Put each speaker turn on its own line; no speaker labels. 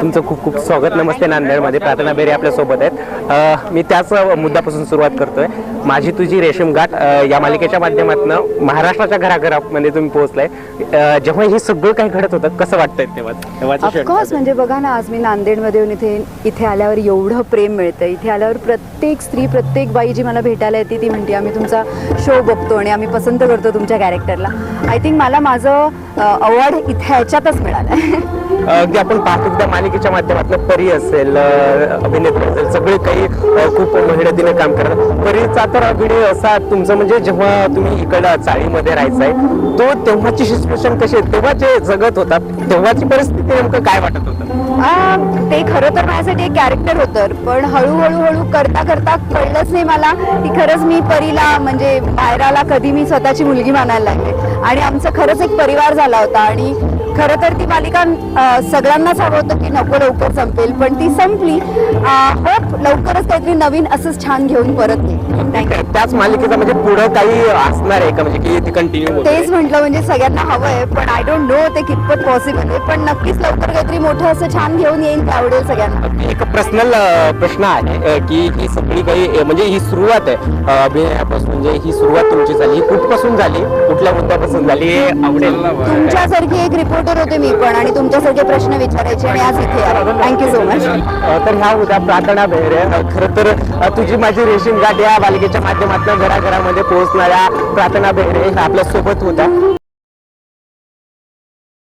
तुमचं खूप खूप स्वागत. नमस्ते नांदेडमध्ये. प्रार्थना बेरे आपल्यासोबत आहेत मी त्याच मुद्द्यापासून सुरुवात करतोय. माझी तुझी रेशीम गाठ या मालिकेच्या माध्यमातून महाराष्ट्राच्या घराघरामध्ये तुम्ही पोहोचलाय. जेव्हा हे सगळं काही घडत होतं कसं वाटतंय तेव्हा
ऑफकोर्स म्हणजे बघा ना आज मी नांदेडमध्ये येऊन इथे इथे आल्यावर एवढं प्रेम मिळतं इथे आल्यावर प्रत्येक स्त्री प्रत्येक बाई जी मला भेटायला येते ती म्हणते आम्ही तुमचा शो बघतो आणि आम्ही पसंत करतो तुमच्या कॅरेक्टरला आय थिंक मला माझं अवॉर्ड इथे ह्याच्यातच मिळालं
अगदी आपण पाहतो त्या मालिकेच्या माध्यमातून परी असेल अभिनेत्री असेल सगळे काही खूप मेहनतीने काम करतात. परीचा तर अभिनय असा तुमचं म्हणजे जेव्हा तुम्ही इकडं चाळीमध्ये राहायचाय तो तेव्हाची सिच्युएशन कशी आहे? तेव्हा जे जगत होता तेव्हाची परिस्थिती नेमकं काय वाटत होतं?
ते खरं तर माझ्यासाठी एक कॅरेक्टर होतं पण हळूहळू हळू करता करता कळलंच नाही मला की खरंच मी परीला म्हणजे बाहेराला कधी मी स्वतःची मुलगी मानायला लागले. आणि आमचं खरंच एक परिवार झाला होता आणि खरं तर ती मालिका सगळ्यांनाच हवं होतं की नको लवकर संपेल पण ती संपली. होप लवकरच काहीतरी नवीन असंच छान घेऊन परत येईल. थँक्यू
त्याच मालिकेचा म्हणजे पुढं काही असणार आहे का? म्हणजे की ती कंटिन्यू
तेच म्हटलं म्हणजे सगळ्यांना हवं आहे पण आय डोंट नो ते कितपत पॉसिबल आहे पण नक्कीच लवकर काहीतरी मोठं असं छान घेऊन येईन ते आवडेल सगळ्यांना
एक पर्सनल प्रश्न आहे की ही सगळी काही म्हणजे ही सुरुवात आहे. अभिनयापासून म्हणजे ही सुरुवात तुमची झाली कुठपासून झाली? कुठल्या मुद्द्यापासून झाली? आवडेल
तुमच्यासारखी एक रिपोर्टर होते मी पण आणि तुमच्यासारखे प्रश्न विचारायचे आणि आज इथे थँक्यू सो मच
तर ह्या उद्या प्रार्थना बेहरे. खर खरं तर तुझी माझी रेशीम गाठ या मालिकेच्या माध्यमातून घराघरामध्ये पोहोचणाऱ्या प्रार्थना बेहरे आपल्यासोबत होत्या.